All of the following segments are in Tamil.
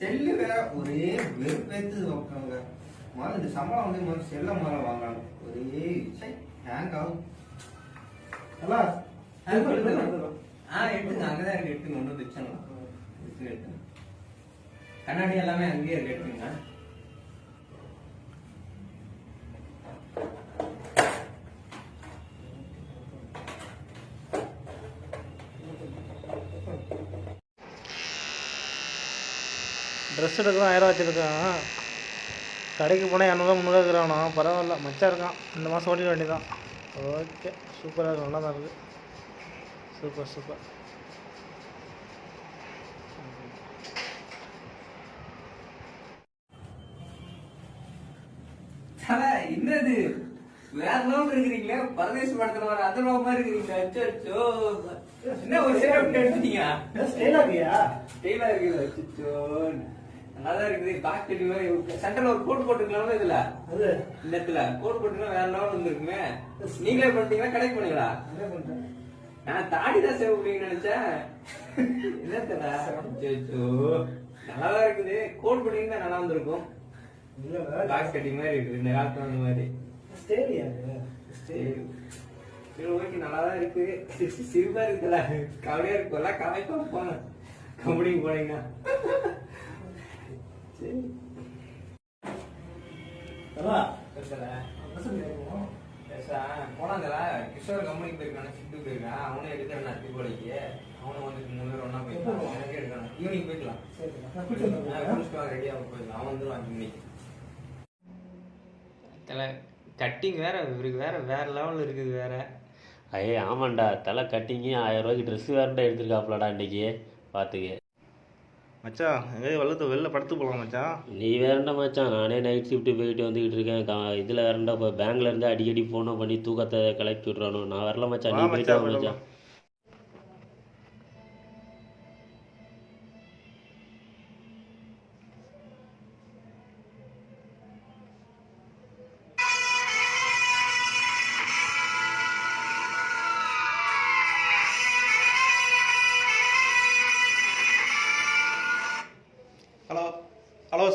செல்லு வேற ஒரே வெறுப்பேத்து உட்காங்க முதல்ல இந்த சம்பளம் வந்து முதல்ல செல்ல முதல்ல வாங்கணும். ஒரே ஹேங் ஆகும் ஹலோ ஆ எடுத்துங்க அங்கதான் இருக்கு. எடுத்துங்க ஒன்றும் பிரச்சனை இல்லை. எடுத்துங்க எடுத்துங்க கண்ணாடி எல்லாமே அங்கேயே இருக்கு. எடுத்துங்க ட்ரெஸ் எடுக்கலாம் ஆயிரம் வச்சுருக்கான் கடைக்கு போனால் இரநூறுவா முந்நூறுவா இருக்கிறானோ? பரவாயில்ல மச்சா இருக்கான். இந்த மாதம் ஓட்டிக்க வேண்டியதான் ஓகே சூப்பராக இருக்கு நல்லா தான் இருக்குது சூப்பர் சூப்பர் என்னது? வேற லெவல் இருக்கிறீங்களே? பரதேச படத்துல வர அந்த லெவல் மாதிரி இருக்கிறீங்க அச்சோ. என்ன ஒரு ஸ்டைலா அச்சோ நல்லா இருக்குது பேக் கட்டி மாதிரி சென்டர்ல ஒரு கோட் போட்டுக்கலாம் இதுல? அது. இந்த இடத்துல. கோட் போட்டுனா வேற லெவல் வந்துருக்குமே? நீங்களே பண்ணீங்களா என்ன பண்ணுறேன் நான் தாடி தான் சேவ் பண்ணீங்கன்னு நினைச்சேன். என்னத்தடா அச்சோ நல்லா இருக்குது கோட் போட்டீங்கன்னா நல்லா வந்திருக்கும். இல்லை பேக் கட்டி மாதிரி இருக்குது இந்த காலத்துல அந்த மாதிரி. சரி ஓகே நல்லா தான் இருக்கு சிரிப்பா இருக்குல்ல. கவலையா இருக்கும்ல. கவலைப்பா போங்க கம்பெனிக்கு போனீங்கன்னா. சரி கிஷோர் கம்பெனிக்கு போயிருக்கான சிட்டு போயிருக்கான். அவனே எடுக்கிறேன் நான் தீபாவளிக்கு அவனும் வந்து மூணு பேர் ஒண்ணா போயிருக்கான். எனக்கே எடுக்கணும். ஈவினிங் போய்க்கலாம். குளிச்சுட்டு ரெடியாக போயிடலாம். அவன் வந்துருவான் இன்னைக்கு. தலை கட்டிங் வேற இவருக்கு வேற வேற லெவல் இருக்குது வேற. ஐயே ஆமாண்டா. தலை கட்டிங்க ஆயிரம் ரூபாய்க்கு ட்ரெஸ்ஸு வேறண்டா எடுத்துருக்காப்லடா இன்னைக்கு. பார்த்துக்க மச்சான் எங்கேயும் வெள்ளத்தை வெளில படுத்து போகலாம் மச்சான். நீ வேறண்டா மச்சான்? நானே நைட் ஷிஃப்ட்டு போயிட்டு வந்துக்கிட்டு இருக்கேன். கா இதில் வேறண்டா இப்போ பேங்க்ல இருந்து அடிக்கடி ஃபோனை பண்ணி தூக்கத்தை கிளப்பி விட்றானோ? நான் வரல மச்சான். நீ போயிட்டு மச்சான்,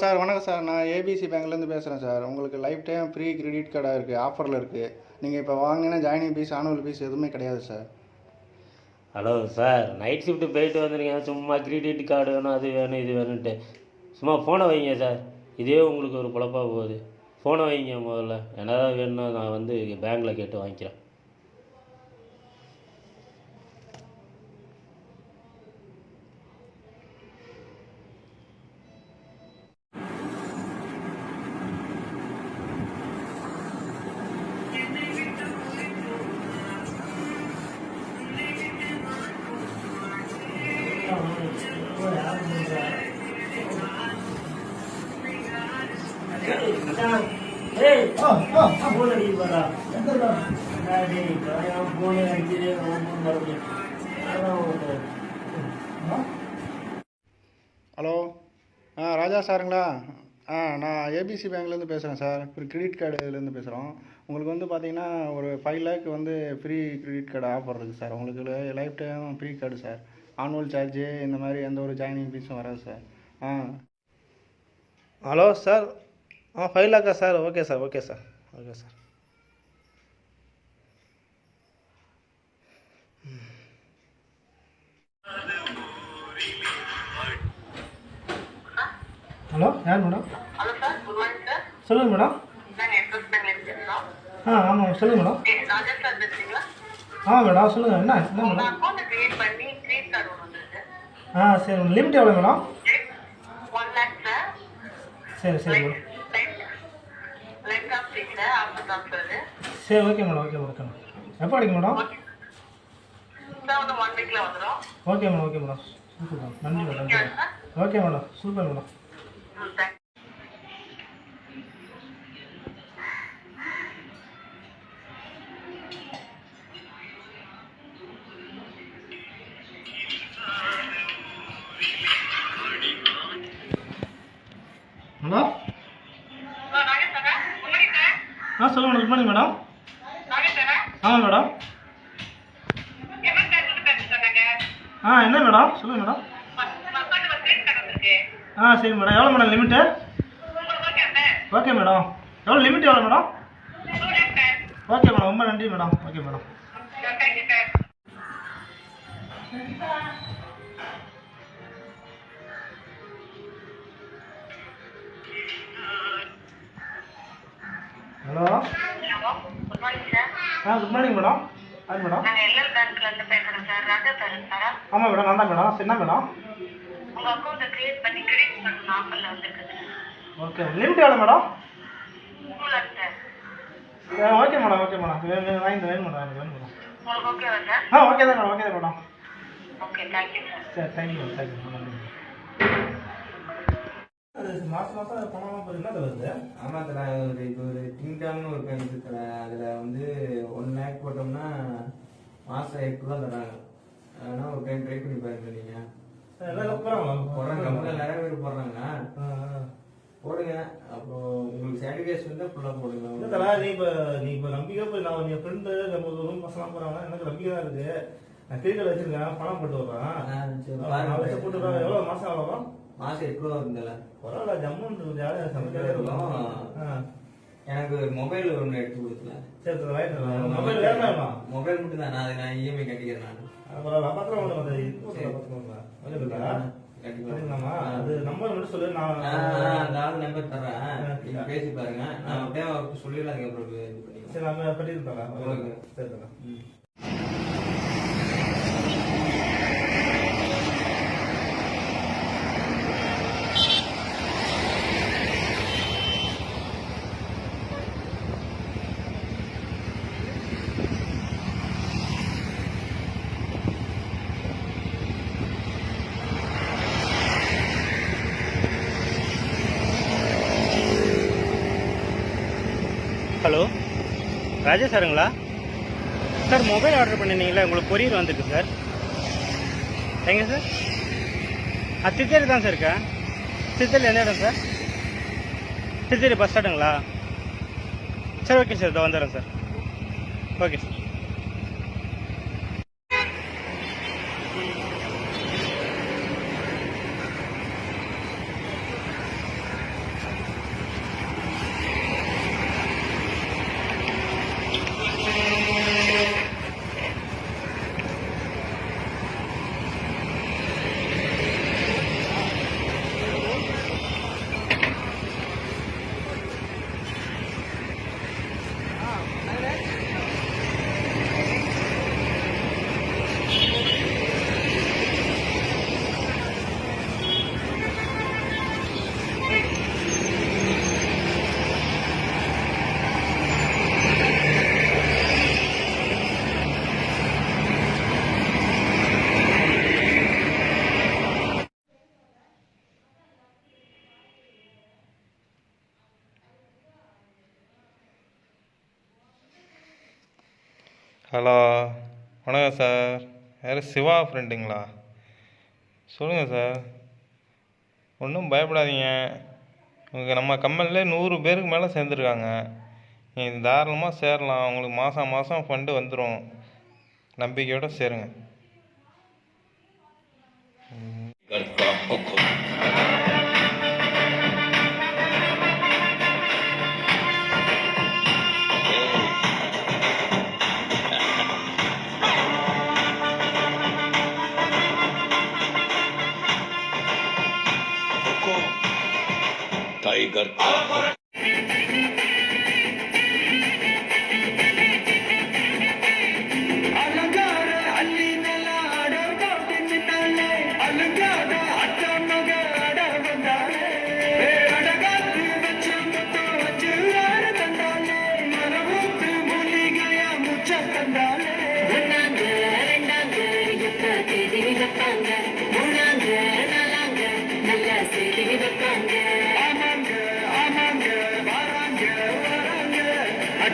சார் வணக்கம் சார். நான் ஏபிசி பேங்க்லேருந்து பேசுகிறேன் சார். உங்களுக்கு லைஃப் டைம் ஃப்ரீ கிரெடிட் கார்டாக இருக்குது ஆஃபரில் இருக்குது நீங்கள் இப்போ வாங்கினா ஜாயினிங் ஃபீஸ் ஆனுவல் ஃபீஸ் எதுவுமே கிடையாது sir. Hello sir night shift போயிட்டு வந்துருங்க சும்மா கிரெடிட் கார்டு வேணும் அது வேணும் இது வேணும்ன்ட்டு. சும்மா ஃபோனை வைங்க சார். இதே உங்களுக்கு ஒரு குழப்பாக போகுது. ஃபோனை வைங்க முதல்ல. என்னதான் வேணும்னா நான் வந்து பேங்க்கில் கேட்டு வாங்கிக்கிறேன். ஹலோ சாருங்களா? ஆ நான் ஏபிசி பேங்க்லேருந்து பேசுகிறேன் சார். ஒரு கிரெடிட் கார்டுலேருந்து பேசுகிறோம் உங்களுக்கு வந்து பார்த்தீங்கன்னா ஒரு ஃபைவ் லேக் வந்து ஃப்ரீ கிரெடிட் கார்டு ஆஃபர் இருக்குது சார். உங்களுக்கு lifetime free card sir. Annual charge இந்த மாதிரி எந்த ஒரு ஜாயினிங் ஃபீஸும் வராது சார். ஆ. ஹலோ சார் ஆ five லேக்கா sir okay sir okay sir okay sir யார் மேடம்? சொல்லுங்கள் மேடம். ஆ ஆமாம் சொல்லுங்கள் மேடம். ஏ, ராஜா சார் பேசுறீங்களா? ஆ மேடம் சொல்லுங்கள் என்ன என்ன மேடம்? ஆ சரி லிமிட் எவ்வளோ மேடம்? சார். சரி madam. Sir okay madam okay madam okay madam. எப்போ அடிக்கும் madam? Okay. Madam okay madam. Super madam. நன்றி madam madam. Okay madam super madam. Hello? ஆ சொல்லுங்கள் மேடம் குட் மார்னிங் மேடம் ஆமாம் மேடம் ஆ என்ன மேடம் சொல்லுங்கள் மேடம் மசாஜ் ஒரு கிரெடிட் கார்டு வந்திருக்கு ஆ சரி மேடம். எவ்வளோ மேடம் லிமிட்டு ஓகே மேடம். எவ்வளோ லிமிட் எவ்வளோ மேடம்? Okay madam. ரொம்ப நன்றி மேடம். Okay madam. ஹலோ ஆ good morning madam. Hi madam? ஆமாம் மேடம். நான் தான் மேடம். என்ன மேடம்? உங்க அக்கௌண்ட்டை கிரியேட் பண்ணி கிரெடிட் பண்ணணும் ஆஃபர்ல வந்திருக்கு சார் ஓகே லிமிட் எவ்வளோ madam sir okay madam okay madam வேணும் வாங்கி வேணும் மேடம் எனக்கு வேணும் மேடம் உங்களுக்கு ஓகேவா சார் ஆ ஓகே தான் மேடம் ஓகே தான் madam okay thank you sir சரி thank you madam thank you madam அது மாதம் மாதம் பணம்லாம் போய் என்ன வருது ஆமா தல ஒரு இப்போ ஒரு டிங்டான்னு ஒரு பேங்க் இருக்குல்ல அதுல வந்து ஒன் லேக் போட்டோம்னா மாசம் எட்டு ரூபா தராங்க. ஆனா ஒரு டைம் ட்ரை பண்ணி பாருங்க நீங்க. எல்லாம் போடுறாங்க கம்பெனியில் நிறைய பேர் போடுறாங்க போடுங்க அப்போ உங்களுக்கு சாட்டிஸ்ஃபேக்ஷன் இருந்தால் ஃபுல்லாக போடுங்க இல்லைடா நீ இப்போ நீ இப்போ நம்பிக்கை போய் நான் என் ஃப்ரெண்டு நம்ம ரூம் பசங்களாம் போகிறாங்க எனக்கு நம்பிக்கை தான் இருக்கு. நான் கிரிக்கெட் வச்சிருக்கேன். பணம் போட்டு சரி, பாருங்க. வச்சு போட்டு வர்றேன். எவ்வளோ மாதம் வரும் மாசம் எட்டு ரூபா பரவாயில்ல ஜம்முன்னு ஜாலியாக சமைக்கவே இருக்கும் எனக்கு மொபைல் ஒன்று எடுத்து கொடுத்துல சரி சரி வாங்கிட்டு மொபைல் வேணுமா? மொபைல் மட்டும் தான் நான் அதை நான் இஎம்ஐ கட்டிக்கிறேன் நான். பரவாயில்ல. பத்திரம் ஒன்று வந்து அது நம்பர் மட்டும் சொல்லு நான் அந்த ஆள் நம்பர் தரேன். நீங்க பேசி பாருங்க. நான் அப்படியே சொல்லிடலாம் அதுக்கப்புறம் சரி நம்ம தரேன் ஓகே. சரி தரேன் ஹலோ ராஜா சாருங்களா? சார் மொபைல் ஆர்டர் பண்ணிருந்தீங்களா உங்களுக்கு கொரியர் வந்திருக்கு சார். எங்கே சார்? ஆ திருச்சேரி தான் சார் இருக்கேன் திருச்சேரி எந்த இடம் சார்? சித்தேரி பஸ் ஸ்டாண்டுங்களா சரி ஓகே சார் இதோ வந்துடுறேன் சார். Okay sir. ஹலோ வணக்கம் சார். யார்? சிவா ஃப்ரெண்டுங்களா சொல்லுங்கள் சார். ஒன்றும் பயப்படாதீங்க. உங்களுக்கு நம்ம கம்பெனிலே நூறு பேருக்கு மேலே சேர்ந்துருக்காங்க. நீங்கள் தாராளமாக சேரலாம். உங்களுக்கு மாதம் மாதம் ஃபண்டு வந்துடும் நம்பிக்கையோடு சேருங்க.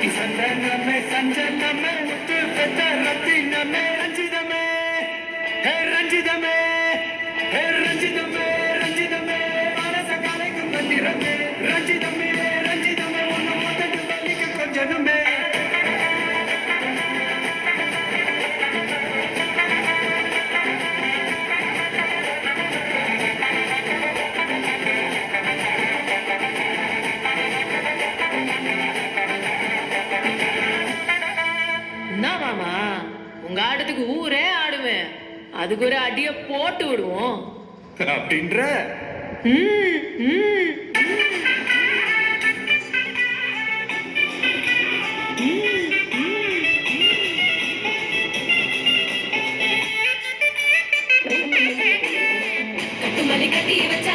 அடி சந்தனமே சஞ்சனமே முத்து பெத்த ரத்தினமே ரஞ்சிதமே ஹே ரஞ்சிதமே அதுக்கு ஒரு அடிய போட்டு விடுவோம். அப்படின்ற? ம், ம். கட்டுமல்லி கட்டி வச்சா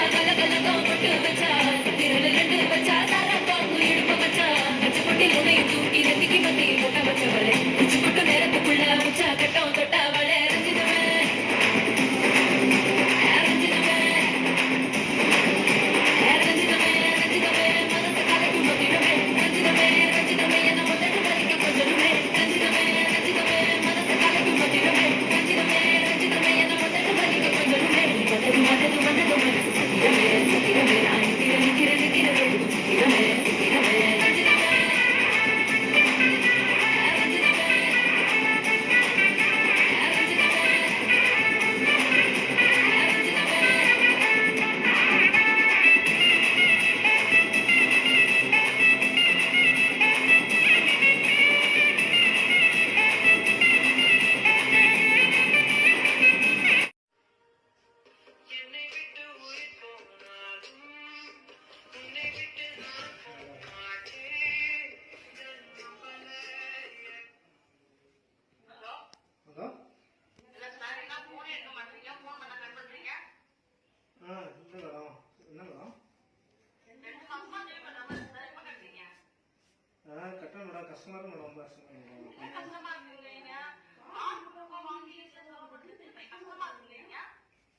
இருக்கு மேடம் ரொம்ப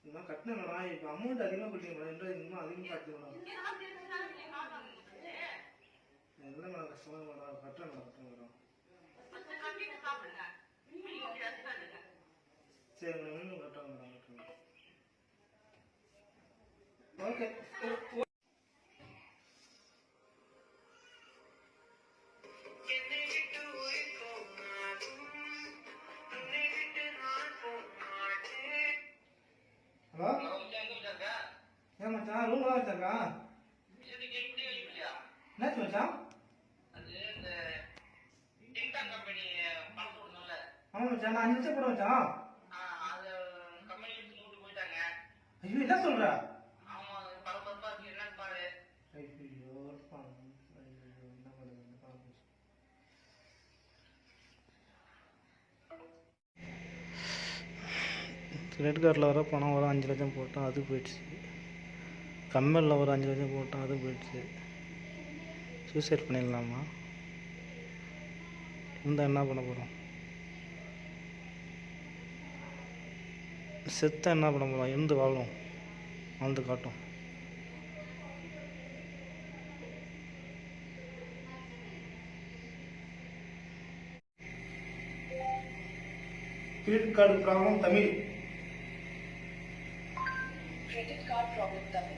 இன்னும் கட்டணும் மேடம் இப்போ அமௌண்ட் அதிகமாக கொடுத்தீங்க மேடம் இன்னும் அதிகமாக கட்டுங்க மேடம் இல்லை மேடம் கஷ்டமாக மேடம் கட்டுறேன் மேடம் கட்டுறேன் மேடம் சரி மேடம் இன்னும் கட்டுறேன் மேடம் கட்டுறேன் ஓகே ஏன் மச்சான் ரூம் தான் வச்சிருக்கா என்னாச்சு மச்சான் ஆமா மச்சான் நான் அஞ்சு லட்சம் போட மச்சான் ஐயோ என்ன சொல்ற? கிரெடிட் கார்டில் வர பணம் வர அஞ்சு லட்சம் போட்டோம் அது போயிடுச்சு. கம்மலில் ஒரு அஞ்சு லட்சம் போட்டோம் அது போயிடுச்சு. சூசைட் பண்ணிடலாமா? இருந்தால் என்ன பண்ண போகிறோம் செத்த என்ன பண்ண போகிறோம் இருந்து வாழும். வாழ்ந்து காட்டும். Credit card problem Tamil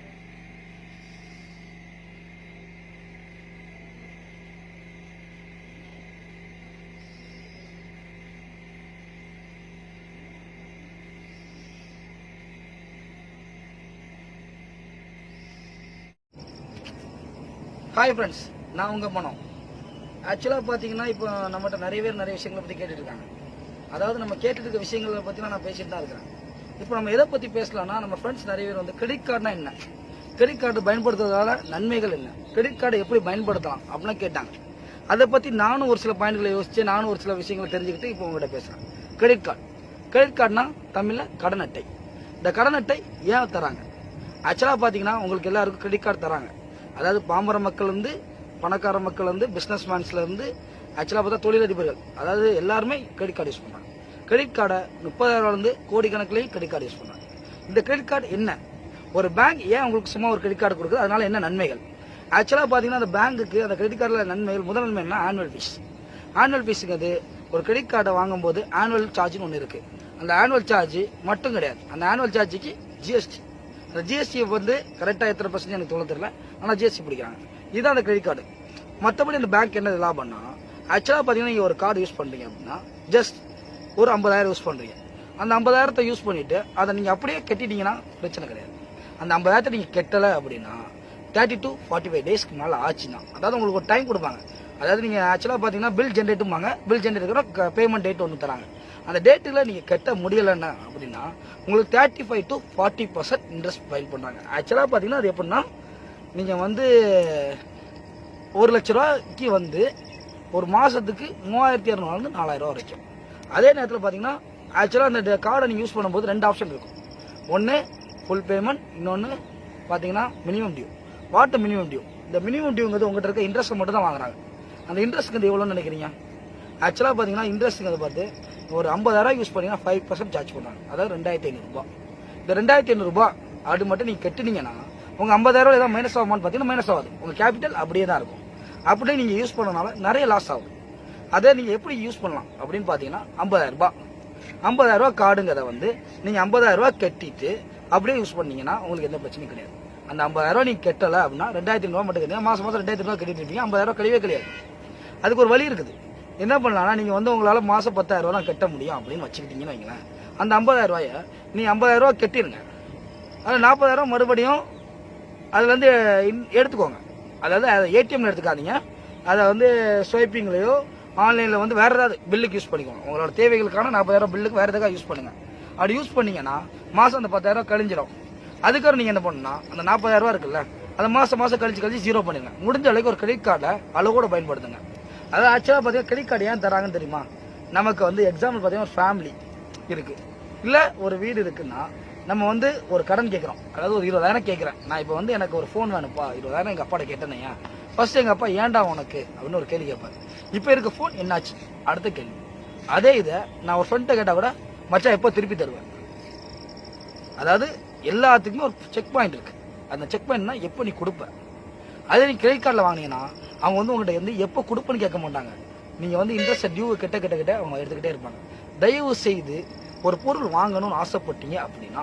hi friends நான் உங்கள் மனம் ஆக்சுவலாக பார்த்தீங்கன்னா இப்போ நம்மகிட்ட நிறைய பேர் நிறைய விஷயங்களை பற்றி கேட்டுட்டு இருக்காங்க அதாவது நம்ம கேட்டுட்டு இருக்க விஷயங்களை பற்றிலாம் நான் பேசிட்டு தான் இருக்கிறேன். இப்போ நம்ம எதை பற்றி பேசலாம்னா நம்ம ஃப்ரெண்ட்ஸ் நிறைய பேர் வந்து கிரெடிட் கார்டுனா என்ன? கிரெடிட் கார்டு பயன்படுத்துறதால நன்மைகள் என்ன? கிரெடிட் கார்டை எப்படி பயன்படுத்தலாம்? அப்படின்னு கேட்டாங்க. அதை பற்றி நானும் ஒரு சில பாயிண்ட்களை யோசிச்சு நானும் ஒரு சில விஷயங்களை தெரிஞ்சுக்கிட்டு இப்போ உங்கள்கிட்ட பேசுகிறேன் கிரெடிட் கார்டு கிரெடிட் கார்டுனா தமிழில் கடன் அட்டை இந்த கடன் அட்டை ஏன் தராங்க? ஆக்சுவலாக பார்த்தீங்கன்னா உங்களுக்கு எல்லாருக்கும் கிரெடிட் கார்டு தராங்க. அதாவது பாம்பர மக்கள் வந்து பணக்கார மக்கள் வந்து பிஸ்னஸ் இருந்து ஆக்சுவலாக பார்த்தா தொழிலதிபர்கள். அதாவது எல்லாருமே கிரெடிட் கார்டு யூஸ் பண்ணுறாங்க கிரெடிட் கார்டை முப்பதாயிரம்லேருந்து கோடிக்கணக்கிலையும் கிரெடிட் கார்டு யூஸ் பண்ணுறாங்க இந்த கிரெடிட் கார்டு என்ன? ஒரு பேங்க் ஏன் உங்களுக்கு சும்மா ஒரு கிரெடிட் கார்டு கொடுக்குது? அதனால என்ன நன்மைகள்? ஆக்சுவலாக பார்த்தீங்கன்னா அந்த பேங்க்குக்கு அந்த கிரெடிட் கார்டில் நன்மைகள் முதல் நன்மை என்ன ஆனுவல் ஃபீஸ் ஆனுவல் ஃபீஸுங்கிறது ஒரு கிரெடிட் கார்டை வாங்கும்போது ஆனுவல் சார்ஜ்னு ஒன்று இருக்குது அந்த ஆனுவல் சார்ஜ் மட்டும் கிடையாது. அந்த ஆனுவல் சார்ஜுக்கு ஜிஎஸ்டி ஜிஎஸ்டி வந்து கரெக்டாக எத்தனை பர்சன்ட் எனக்கு சொல்ல தெரியல. ஆனால் ஜிஎஸ்டி பிடிக்கிறாங்க. இதுதான் அந்த கிரெடிட் கார்டு மற்றபடி அந்த பேங்க் என்ன லாபம்னா ஆக்சுவலாக பார்த்தீங்கன்னா நீங்கள் ஒரு கார்டு யூஸ் பண்ணுறீங்க அப்படின்னா ஜஸ்ட் ஒரு ஐம்பதாயிரம் யூஸ் பண்ணுறீங்க அந்த ஐம்பதாயிரத்தை யூஸ் பண்ணிவிட்டு அதை நீங்கள் அப்படியே கட்டிட்டீங்கன்னா பிரச்சனை கிடையாது. அந்த ஐம்பதாயிரத்தை நீங்கள் கட்டலை அப்படின்னா தேர்ட்டி டு ஃபார்ட்டி ஃபைவ் டேஸ்க்கு மேலே ஆச்சுன்னா அதாவது உங்களுக்கு ஒரு டைம் கொடுப்பாங்க. அதாவது நீங்கள் ஆக்சுவலாக பார்த்தீங்கன்னா பில் ஜென்ரேட்டும்பாங்க பில் ஜென்ரேட்டுக்கு பேமெண்ட் டேட் ஒன்று தராங்க. அந்த டேட்டில் நீங்கள் கட்ட முடியலைன்னா அப்படின்னா உங்களுக்கு thirty five to forty percent interest file பண்ணுறாங்க ஆக்சுவலாக பார்த்தீங்கன்னா அது எப்படின்னா நீங்கள் வந்து ஒரு லட்ச ரூபாய்க்கு வந்து ஒரு மாதத்துக்கு மூவாயிரத்தி இரநூறுலேருந்து நாலாயிரம் ரூபா வரைக்கும். அதே நேரத்தில் பார்த்தீங்கன்னா ஆக்சுவலாக அந்த கார்டை நீங்கள் யூஸ் பண்ணும்போது ரெண்டு ஆப்ஷன் இருக்கும். ஒன்று ஃபுல் பேமெண்ட் இன்னொன்று பார்த்தீங்கன்னா minimum due what minimum due இந்த மினிமம் டியூங்கிறது உங்கள்கிட்ட இருக்க இன்ட்ரெஸ்ட்டை மட்டும் தான் வாங்குறாங்க. அந்த இன்ட்ரெஸ்ட்டுங்கிறது எவ்வளோன்னு நினைக்கிறீங்க? ஆக்சுவலாக பார்த்தீங்கன்னா இன்ட்ரெஸ்ட்டுங்கிறத பார்த்து ஒரு ஐம்பதாயிரம் யூஸ் பண்ணீங்கன்னா ஃபைவ் பர்சன்ட் சார்ஜ் பண்ணுறாங்க அதாவது ரெண்டாயிரத்தி ஐநூறுரூபா இந்த ரெண்டாயிரத்தி ஐநூறுரூபா அது மட்டும் நீங்கள் கட்டினீங்கன்னா உங்கள் ஐம்பதாயிரம் ஏதாவது மைனஸ் ஆகுமான்னு பார்த்தீங்கன்னா மைனஸ் ஆகாது. உங்கள் கேபிட்டல் அப்படியே தான் இருக்கும். அப்படியே நீங்கள் யூஸ் பண்ணனால நிறைய லாஸ் ஆகும். அதை நீங்கள் எப்படி யூஸ் பண்ணலாம் அப்படின்னு பார்த்தீங்கன்னா ஐம்பதாயிரம் ரூபாய். ஐம்பதாயிரம் கார்டுங்கிறத வந்து நீங்கள் ஐம்பதாயிரரூபா கட்டிட்டு அப்படியே யூஸ் பண்ணீங்கன்னா உங்களுக்கு எந்த பிரச்சனையும் கிடையாது. அந்த ஐம்பதாயிரரூபா ரூபாய் நீங்கள் கட்டலை அப்படின்னா ரெண்டாயிரத்தி ரூபா மட்டும் கட்டி மாதம் மாதம் ரெண்டாயிரத்தி ரூபா கட்டிட்டு இருப்பீங்க. ஐம்பதாயிரரூபா ரூபாய் கிடையவே கிடையாது. அதுக்கு ஒரு வழி இருக்குது. என்ன பண்ணலாம்னா நீங்கள் வந்து உங்களால் மாதம் பத்தாயிரரூவா தான் கட்ட முடியும் அப்படின்னு வச்சுக்கிட்டீங்கன்னு வைங்களேன். அந்த ஐம்பதாயிரம் ரூபாயை நீ ஐம்பதாயிரரூவா கட்டிடுங்க அது நாற்பதாயிரம் மறுபடியும் அதுலேருந்து எடுத்துக்கோங்க. அதாவது அதை ஏடிஎம்ல எடுத்துக்காதீங்க. அதை வந்து ஸ்வைப்பிங்லேயோ ஆன்லைனில் வந்து வேறு ஏதாவது பில்லுக்கு யூஸ் பண்ணிக்கோங்க. உங்களோட தேவைகளுக்கான நாற்பதாயிரம் பில்லுக்கு வேறு எதாவது யூஸ் பண்ணுங்கள் அப்படி யூஸ் பண்ணிங்கன்னா மாதம் அந்த பத்தாயிரம் கழிஞ்சிடும். அதுக்கப்புறம் நீங்கள் என்ன பண்ணணும்னா அந்த நாற்பதாயிரரூவா இருக்குல்ல அதை மாதம் மாதம் கழிச்சு கழிச்சு ஜீரோ பண்ணிடுங்க முடிஞ்ச அளவுக்கு ஒரு கிரெடிட் கார்டை அளவோட பயன்படுத்துங்க. அதாவது ஆக்சுவலாக பார்த்தீங்கன்னா கிரெடிட் கார்டு ஏன் தராங்கன்னு தெரியுமா? நமக்கு வந்து எக்ஸாம்பிள் பார்த்தீங்கன்னா ஒரு ஃபேமிலி இருக்குது இல்லை ஒரு வீடு இருக்குன்னா நம்ம வந்து ஒரு கடன் கேட்குறோம். அதாவது ஒரு இருபதாயிரம் கேட்குறேன். நான் இப்போ வந்து எனக்கு ஒரு ஃபோன் வேணும்ப்பா. இருபதாயிரம் எங்கள் அப்பாட்ட கேட்டேனையா ஃபர்ஸ்ட் எங்கள் அப்பா ஏன்டா உனக்கு? அப்படின்னு ஒரு கேள்வி கேட்பாரு. இப்போ இருக்க ஃபோன் என்னாச்சு? அடுத்த கேள்வி. அதே இதை நான் ஒரு ஃப்ரெண்ட்டை கேட்டால் கூட மச்சான் எப்போ திருப்பி தருவேன்? அதாவது எல்லாத்துக்குமே ஒரு செக் பாயிண்ட் இருக்குது அந்த செக் பாயிண்ட்னா எப்போ நீ கொடுப்ப? அதே நீ கிரெடிட் கார்டில் வாங்கினீங்கன்னா அவங்க வந்து உங்கள்கிட்ட வந்து எப்போ கொடுப்பேன்னு கேட்க மாட்டாங்க. நீங்கள் வந்து இன்ட்ரெஸ்ட் டியூ கிட்ட கிட்ட கிட்ட அவங்க எடுத்துக்கிட்டே இருப்பாங்க. தயவு செய்து ஒரு பொருள் வாங்கணும்னு ஆசைப்பட்டீங்க அப்படின்னா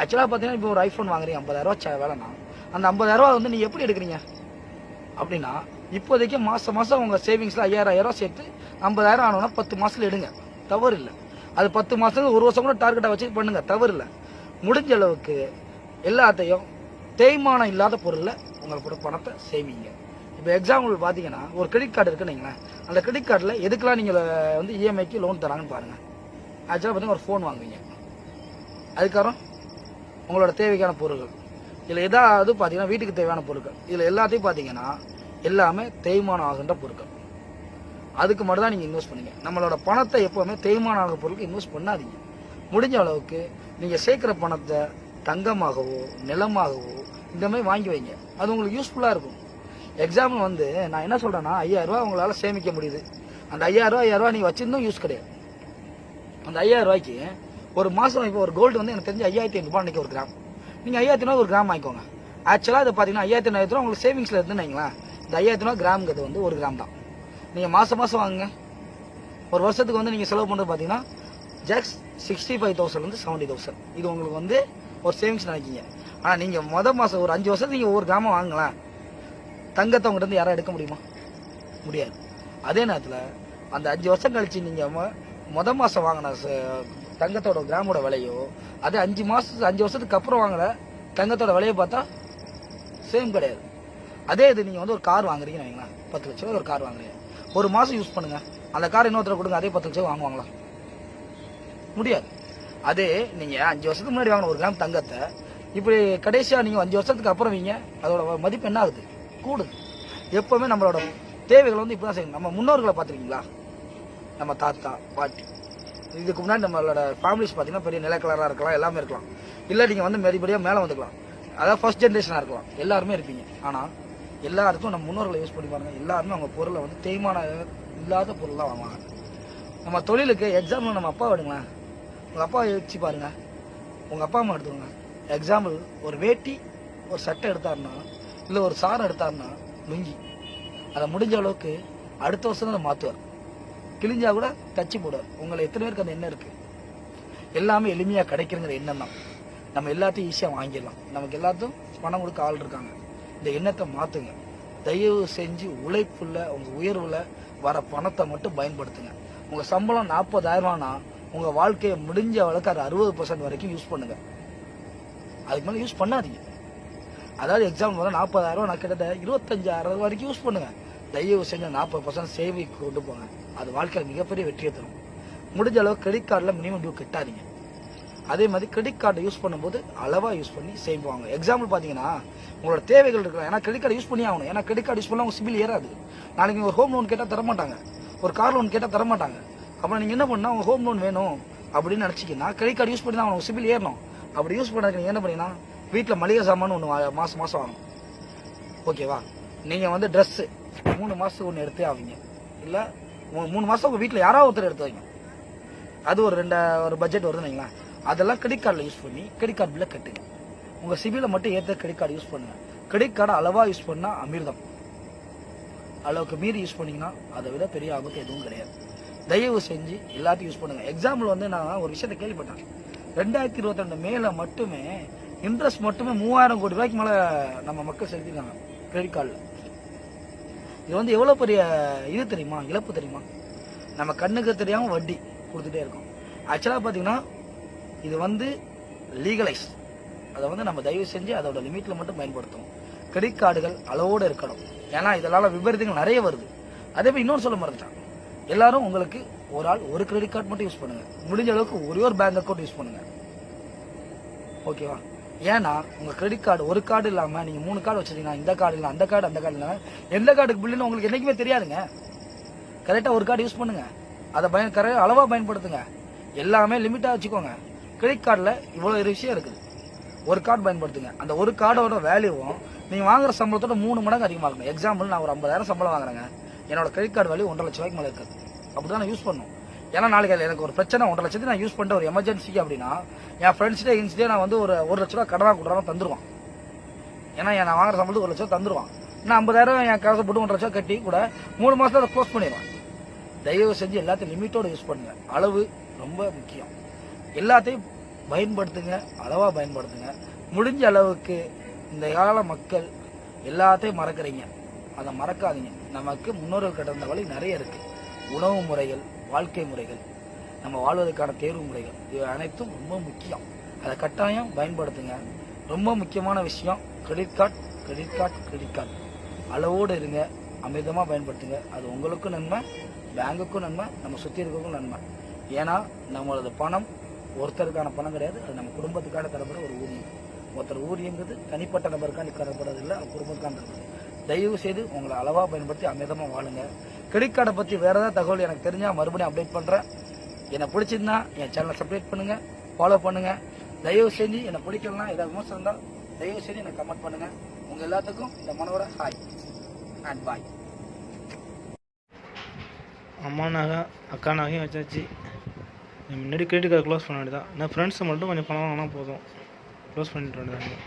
ஆக்சுவலாக பார்த்தீங்கன்னா இப்போ ஒரு ஐஃபோன் வாங்குறீங்க ஐம்பதாயிரரூவா வேலைனா அந்த ஐம்பதாயிரரூவா வந்து நீ எப்படி எடுக்கிறீங்க? அப்படின்னா இப்போதைக்கு மாதம் மாதம் உங்கள் சேவிங்ஸில் ஐயாயிரம் ஐயாயிரம் சேர்த்து ஐம்பதாயிரம் ஆனோன்னா பத்து மாதத்துல எடுங்க. தவறு இல்லை. அது பத்து மாதத்துக்கு ஒரு வருஷம் கூட டார்கெட்டாக வச்சு பண்ணுங்கள் தவறு இல்லை. முடிஞ்ச அளவுக்கு எல்லாத்தையும் தேய்மானம் இல்லாத பொருளில் உங்களோட பணத்தை சேவிங்க இப்போ எக்ஸாம்பிள் பார்த்தீங்கன்னா ஒரு கிரெடிட் கார்டு இருக்குன்னு வைங்களேன். அந்த கிரெடிட் கார்டில் எதுக்கெல்லாம் நீங்கள் வந்து இஎம்ஐக்கு லோன் தராங்கன்னு பாருங்கள் ஆக்சுவலாக பார்த்தீங்கன்னா ஒரு ஃபோன் வாங்குவீங்க. அதுக்கப்புறம் உங்களோட தேவைக்கான பொருட்கள். இதில் எதாவது பார்த்தீங்கன்னா வீட்டுக்கு தேவையான பொருட்கள். இதில் எல்லாத்தையும் பார்த்தீங்கன்னா எல்லாமே தேய்மானம் ஆகின்ற பொருட்கள். அதுக்கு மட்டும் தான் நீங்கள் இன்வெஸ்ட் பண்ணுங்க நம்மளோட பணத்தை எப்போவுமே தேய்மானம் ஆகிற பொருளுக்கு இன்வெஸ்ட் பண்ணாதீங்க. முடிஞ்ச அளவுக்கு நீங்கள் சேர்க்குற பணத்தை தங்கமாகவோ நிலமாகவோ இந்த மாதிரி வாங்கி வைங்க. அது உங்களுக்கு யூஸ்ஃபுல்லாக இருக்கும். எக்ஸாம்பிள் வந்து நான் என்ன சொல்கிறேன்னா ஐயாயிரரூவா உங்களால் சேமிக்க முடியுது. அந்த ஐயாயிரரூவா ஐயாயிரரூவா நீங்கள் வச்சிருந்தும் யூஸ் கிடையாது. அந்த ஐயாயிரரூவாய்க்கு ஒரு மாதம் இப்போ ஒரு கோல்டு வந்து எனக்கு தெரிஞ்சு ஐயாயிரத்தி ஐநூறுபா அன்றைக்கி ஒரு கிராம் நீங்கள் ஐயாயிரத்தி ஐநூறு ஒரு கிராம் வாங்கிக்கோங்க. ஆக்சுவலாக இது பார்த்தீங்கன்னா ஐயாயிரத்தி ஐநூறு உங்களுக்கு சேவிங்ஸில் இருந்துன்னு இந்த ஐயாயிரத்தி கிராம்ங்கிறது வந்து ஒரு கிராம் தான். நீங்கள் மாதம் மாதம் வாங்குங்க. ஒரு வருஷத்துக்கு வந்து நீங்கள் செலவு பண்ணுறது பார்த்தீங்கன்னா ஜாக்ஸ் சிக்ஸ்டி ஃபைவ் தௌசண்ட்லேருந்து செவன்ட்டி தௌசண்ட் இது உங்களுக்கு வந்து ஒரு சேவிங்ஸ் நினைக்கிங்க ஆனால் நீங்கள் மொதல் மாதம் ஒரு அஞ்சு வருஷத்துக்கு நீங்கள் ஒரு கிராமம் வாங்கலாம். தங்கத்தை உங்கள்கிட்ட இருந்து யாரும் எடுக்க முடியுமா? முடியாது. அதே நேரத்தில் அந்த அஞ்சு வருஷம் கழிச்சு நீங்கள் மொ மொதல் மாதம் வாங்கின ச- தங்கத்தோட கிராமோட விலையோ அதே அஞ்சு மாதத்துக்கு அஞ்சு வருஷத்துக்கு அப்புறம் வாங்குற தங்கத்தோட விலையை பார்த்தா சேம் கிடையாது. அதே இது நீங்கள் வந்து ஒரு கார் வாங்குறீங்கன்னு வைங்களேன். பத்து லட்ச ரூபா ஒரு கார் வாங்குறீங்க. ஒரு மாதம் யூஸ் பண்ணுங்கள் அந்த கார் இன்னொருத்தர் கொடுங்க. அதே பத்து லட்சம் வாங்குவாங்களா? முடியாது. அதே நீங்கள் அஞ்சு வருஷத்துக்கு முன்னாடி வாங்கின ஒரு கிராம் தங்கத்தை இப்படி கடைசியாக நீங்கள் அஞ்சு வருஷத்துக்கு அப்புறம் வீங்க அதோட மதிப்பு என்ன ஆகுது? கூடுது. எப்போவுமே நம்மளோட தேவைகளை வந்து இப்போ தான் செய்யணும். நம்ம முன்னோர்களை பார்த்துருக்கீங்களா? நம்ம தாத்தா பாட்டி. இதுக்கு முன்னாடி நம்மளோட ஃபேமிலிஸ் பார்த்தீங்கன்னா பெரிய நிலக்கலராக இருக்கலாம் எல்லாமே இருக்கலாம். இல்லை நீங்கள் வந்து மெரிபடியாக மேலே வந்துக்கலாம். அதாவது ஃபர்ஸ்ட் ஜென்ரேஷனாக இருக்கலாம். எல்லாருமே இருப்பீங்க. ஆனால் எல்லாருக்கும் நம்ம முன்னோர்களை யூஸ் பண்ணி பாருங்கள் எல்லாருமே அவங்க பொருளை வந்து தேய்மான இல்லாத பொருளாக வாங்குவாங்க. நம்ம தொழிலுக்கு எக்ஸாம்பிள் நம்ம அப்பா விடுங்களேன் உங்கள் அப்பா வச்சு பாருங்க. உங்கள் அப்பா அம்மா எடுத்துக்கோங்க. எக்ஸாம்பிள் ஒரு வேட்டி ஒரு சட்டை எடுத்தாருன்னா இல்லை ஒரு சாரம் எடுத்தாருன்னா லுங்கி அதை முடிஞ்ச அளவுக்கு அடுத்த வருஷம் தான் அதை மாற்றுவார் கிழிஞ்சா கூட தச்சு போடுவார். உங்களை எத்தனை பேருக்கு அந்த எண்ணம் இருக்குது எல்லாமே எளிமையாக கிடைக்கிறங்கிற எண்ணம் தான். நம்ம எல்லாத்தையும் ஈஸியாக வாங்கிடலாம். நமக்கு எல்லாத்தையும் பணம் கொடுக்க ஆள் இருக்காங்க. இந்த எண்ணத்தை மாற்றுங்க தயவு செஞ்சு உழைப்புல உங்கள் உயர்வில் வர பணத்தை மட்டும் பயன்படுத்துங்க. உங்கள் சம்பளம் நாற்பதாயிரம்னா உங்கள் வாழ்க்கையை முடிஞ்ச அளவுக்கு அது அறுபது பர்சன்ட் வரைக்கும் யூஸ் பண்ணுங்கள் அதுக்கு மேலே யூஸ் பண்ணாதீங்க. அதாவது எக்ஸாம் வந்து நாற்பதாயிரம் நான் கிட்டத்தட்ட இருபத்தஞ்சாயிரம் வரைக்கும் யூஸ் பண்ணுங்கள் தயவு செஞ்சு நாற்பது பர்சன்ட் சேவிங் கொண்டு போங்க. அது வாழ்க்கையில் மிகப்பெரிய வெற்றியை தரும். முடிஞ்ச அளவு கிரெடிட் கார்டில் மினிமம் டியூ கட்டாதீங்க. அதே மாதிரி கிரெடிட் கார்டை யூஸ் பண்ணும்போது அளவாக யூஸ் பண்ணி சேவ் வாங்க. எக்ஸாம்பிள் பார்த்தீங்கன்னா உங்களோட தேவைகள் இருக்கலாம். ஏன்னா கிரெடிட் கார்டு யூஸ் பண்ணி ஆகணும். ஏன்னா கிரெடிட் கார்டு யூஸ் பண்ணால் உங்கள் சிபில் ஏறாது. நாளைக்கு ஒரு ஹோம் லோன் கேட்டால் தரமாட்டாங்க. ஒரு கார் லோன் கேட்டால் தரமாட்டாங்க. அப்புறம் நீங்கள் என்ன பண்ணால் உங்கள் ஹோம் லோன் வேணும் அப்படின்னு நினச்சிக்கின்னா கிரெடிட் கார்டு யூஸ் பண்ணி தான் உங்கள் சிபில் ஏறணும். அப்படி யூஸ் பண்ணுறதுக்கு நீங்கள் என்ன பண்ணீங்கன்னா வீட்டில் மளிகை சாமான் ஒன்று மாதம் மாதம் வாங்கணும். ஓகேவா நீங்கள் வந்து ட்ரெஸ்ஸு மூணு மாதத்துக்கு ஒன்று எடுத்தே ஆவீங்க. இல்லை மூணு மாதம் உங்கள் வீட்டில் யாராவது ஒருத்தர் எடுத்து வைங்க அது ஒரு ரெண்டு ஒரு பட்ஜெட் வருதுன்னு வைங்களேன். அதெல்லாம் கிரெடிட் கார்டில் யூஸ் பண்ணி கிரெடிட் கார்டு பில்லை கட்டுங்க. உங்கள் சிபிலில் மட்டும் ஏற்ற கிரெடிட் கார்டு யூஸ் பண்ணுங்க. கிரெடிட் கார்டை அளவாக யூஸ் பண்ணால் அமிர்தம். அளவுக்கு மீறி யூஸ் பண்ணீங்கன்னா அதை விட பெரிய ஆபத்து எதுவும் கிடையாது. தயவு செஞ்சு எல்லாத்தையும் யூஸ் பண்ணுங்கள் எக்ஸாம்பிள் வந்து நான் ஒரு விஷயத்தை கேள்விப்பட்டேன். ரெண்டாயிரத்தி இருபத்தி ரெண்டு மேலே மட்டுமே இன்ட்ரெஸ்ட் மட்டுமே மூவாயிரம் கோடி ரூபாய்க்கு மேலே நம்ம மக்கள் செலுத்திருக்காங்க கிரெடிட் கார்டில் இது வந்து எவ்வளோ பெரிய இது தெரியுமா? இழப்பு தெரியுமா? நம்ம கண்ணுக்கு தெரியாமல் வட்டி கொடுத்துட்டே இருக்கோம். ஆக்சுவலாக பார்த்தீங்கன்னா இது வந்து லீகலைஸ் அதை வந்து நம்ம தயவு செஞ்சு அதோட லிமிட்டில் மட்டும் பயன்படுத்தணும். கிரெடிட் கார்டுகள் அளவோடு இருக்கணும். ஏன்னா இதனால் விபரீதங்கள் நிறைய வருது. அதே மாதிரி இன்னொன்று சொல்ல மறந்துட்டான். எல்லாரும் உங்களுக்கு ஒரு ஆள் ஒரு கிரெடிட் கார்டு மட்டும் யூஸ் பண்ணுங்கள் முடிஞ்ச அளவுக்கு ஒரே ஒரு பேங்க் அக்கௌண்ட் யூஸ் பண்ணுங்கள் ஓகேவா ஏன்னா உங்கள் கிரெடிட் கார்டு ஒரு கார்டு இல்லாமல் நீங்கள் மூணு கார்டு வச்சிருக்கீங்கன்னா இந்த கார்டு இல்லை அந்த கார்டு அந்த கார்டு இல்லை எந்த கார்டுக்கு பில்லுன்னு உங்களுக்கு என்றைக்குமே தெரியாதுங்க. கரெக்டாக ஒரு கார்டு யூஸ் பண்ணுங்கள் அதை பயன் கரெக்டாக அளவாக பயன்படுத்துங்க. எல்லாமே லிமிட்டாக வச்சுக்கோங்க. கிரெடிட் கார்டில் இவ்வளோ ஒரு விஷயம் இருக்குது. ஒரு கார்டு பயன்படுத்துங்க. அந்த ஒரு கார்டோட வேல்யூவும் நீங்கள் வாங்குற சம்பளத்தோட மூணு மடங்கு அதிகமாக இருக்கணும். எக்ஸாம்பிள் நான் ஒரு ஐம்பதாயிரம் சம்பளம் வாங்குறேங்க. என்னோட கிரெடிட் கார்டு வேல்யூ ஒன்றரை லட்ச ரூபாய்க்கு மேலே இருக்குது. அப்படி தான் நான் யூஸ் பண்ணும். ஏன்னா நாளைக்கு எனக்கு ஒரு பிரச்சனை ஒன்றரை லட்சத்துக்கு நான் யூஸ் பண்ணிட்டு ஒரு எமர்ஜென்சிக்கு அப்படின்னா என் ஃப்ரெண்ட்ஸ்டே இன்ஸ்டே நான் வந்து ஒரு ஒரு லட்ச ரூபா கடனாக கொடுறாங்க தந்துடுவான் ஏன்னா நான் வாங்குற சம்பளத்துக்கு ஒரு லட்சம் தந்துடுவான் நான் ஐம்பதாயிரம் என் காசை போட்டு ஒன்றரை லட்சம் கட்டி கூட மூணு மாசத்துல அதை க்ளோஸ் பண்ணிடுவேன். தயவு செஞ்சு எல்லாத்தையும் லிமிட்டோடு யூஸ் பண்ணுங்க. அளவு ரொம்ப முக்கியம். எல்லாத்தையும் பயன்படுத்துங்க. அளவாக பயன்படுத்துங்க. முடிஞ்ச அளவுக்கு இந்த கால மக்கள் எல்லாத்தையும் மறக்கிறீங்க. அதை மறக்காதீங்க. நமக்கு முன்னோர்கள் கடந்த வழி நிறைய இருக்குது உணவு முறைகள் வாழ்க்கை முறைகள் நம்ம வாழ்வதற்கான தேர்வு முறைகள் இவை அனைத்தும் ரொம்ப முக்கியம். அதை கட்டாயம் பயன்படுத்துங்க. ரொம்ப முக்கியமான விஷயம் credit card credit card credit card அளவோடு இருங்க அமிர்தமாக பயன்படுத்துங்க. அது உங்களுக்கும் நன்மை பேங்குக்கும் நன்மை நம்ம சுற்றி இருக்கிறக்கும் நன்மை. ஏன்னா நம்மளது பணம் ஒருத்தருக்கான பணம் கிடையாது. அது நம்ம குடும்பத்துக்கான தரப்படுற ஒரு ஊதியம். ஒருத்தர் ஊதியங்கிறது தனிப்பட்ட நபருக்கான தரப்படுறது இல்லை குடும்பத்துக்கான தரப்படுறது தயவு செய்து உங்களை அளவாக பயன்படுத்தி அமிர்தமாக வாழுங்க. கிரெடிட் கார்டை பற்றி வேறு ஏதாவது தகவல் எனக்கு தெரிஞ்சால் மறுபடியும் அப்டேட் பண்ணுறேன் என்னை பிடிச்சிருந்தா என் சேனலை சப்ஸ்கிரைப் பண்ணுங்கள் ஃபாலோ பண்ணுங்கள் தயவு செஞ்சு என்னை பிடிக்கலனா ஏதாவது விமர்சனம் இருந்தால் தயவு செஞ்சு எனக்கு கமெண்ட் பண்ணுங்கள் உங்கள் எல்லாத்துக்கும் இந்த மனோர ஹாய் அண்ட் பாய் அம்மா நகை அக்கா நகையும் வச்சாச்சு. முன்னாடி கிரெடிட் கார்டு க்ளோஸ் பண்ண வேண்டியதான் நான் ஃப்ரெண்ட்ஸை மட்டும் கொஞ்சம் பணம் வாங்கினா போதும். க்ளோஸ் பண்ணிட்டு வேண்டியதான்